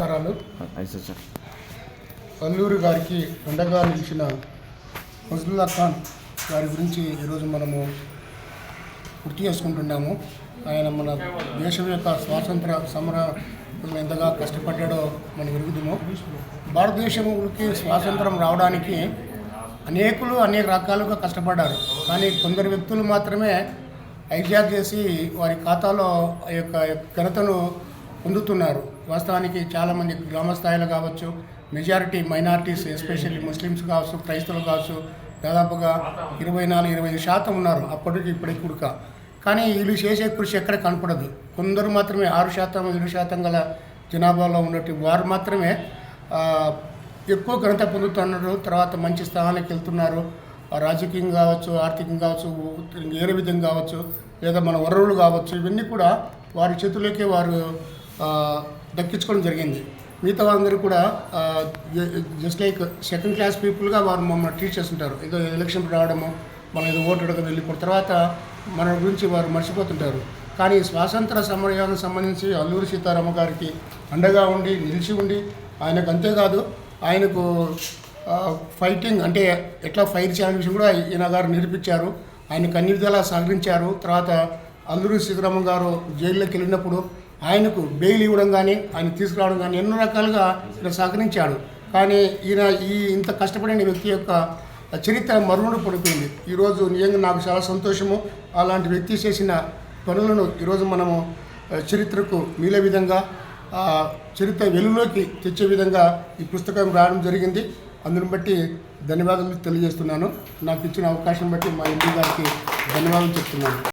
నమస్కారాలు. అల్లూరి గారికి అండగా నిలిచిన ఫజలుల్లా ఖాన్ గారి గురించి ఈరోజు మనము గుర్తు చేసుకుంటున్నాము. ఆయన మన దేశం యొక్క స్వాతంత్ర సమర ఎంతగా కష్టపడ్డాడో మనకు ఎరుగుదము భారతదేశంకి స్వాతంత్రం రావడానికి అనేకులు అనేక రకాలుగా కష్టపడ్డారు. కానీ కొందరు వ్యక్తులు మాత్రమే హైజాక్ చేసి వారి ఖాతాలో ఆ యొక్క ఘనతను పొందుతున్నారు. వాస్తవానికి చాలామంది గ్రామ స్థాయిలో కావచ్చు మెజారిటీ మైనారిటీస్ ఎస్పెషల్లీ ముస్లిమ్స్ కావచ్చు క్రైస్తవులు కావచ్చు దాదాపుగా ఇరవై నాలుగు ఇరవై ఐదు శాతం ఉన్నారు అప్పటికి ఇప్పటికి కుడక. కానీ వీళ్ళు చేసే కృషి ఎక్కడ కనపడదు. కొందరు మాత్రమే ఆరు శాతం ఏడు శాతం గల జనాభాలో ఉన్నట్టు వారు మాత్రమే ఎక్కువ ఘనత పొందుతున్నారు. తర్వాత మంచి స్థానానికి వెళ్తున్నారు. రాజకీయం కావచ్చు ఆర్థికంగా కావచ్చు వేరే విధంగా కావచ్చు లేదా మన వనరులు కావచ్చు ఇవన్నీ కూడా వారి చేతుల్లోకే వారు దక్కించుకోవడం జరిగింది. మిగతా వాళ్ళందరూ కూడా జస్ట్ లైక్ సెకండ్ క్లాస్ పీపుల్గా వారు మమ్మల్ని ట్రీట్ చేస్తుంటారు. ఏదో ఎలక్షన్ రావడము మనం ఏదో ఓటు అడగ వెళ్ళిపోయిన తర్వాత మన గురించి వారు మర్చిపోతుంటారు. కానీ స్వాతంత్ర సమయానికి సంబంధించి అల్లూరి సీతారామ గారికి అండగా ఉండి నిలిచి ఉండి ఆయనకు అంతేకాదు ఆయనకు ఫైటింగ్ అంటే ఎట్లా ఫైర్ చేయాలని విషయం కూడా ఈయన గారు నిరూపించారు. ఆయనకు అన్ని విధాలా సహకరించారు. తర్వాత అల్లూరి సీతారామ గారు జైల్లోకి వెళ్ళినప్పుడు ఆయనకు బెయిల్ ఇవ్వడం కానీ ఆయన తీసుకురావడం కానీ ఎన్నో రకాలుగా ఈయన సహకరించాడు. కానీ ఈయన ఈ ఇంత కష్టపడిన వ్యక్తి యొక్క చరిత్ర మరుణుడు పడిపోయింది. ఈరోజు నిజంగా నాకు చాలా సంతోషము. అలాంటి వ్యక్తి చేసిన పనులను ఈరోజు మనము చరిత్రకు మీలే విధంగా చరిత్ర వెలుగులోకి తెచ్చే విధంగా ఈ పుస్తకం రావడం జరిగింది. అందుని బట్టి ధన్యవాదాలు తెలియజేస్తున్నాను. నాకు ఇచ్చిన అవకాశం బట్టి మా ఇంటి గారికి ధన్యవాదాలు చెప్తున్నాను.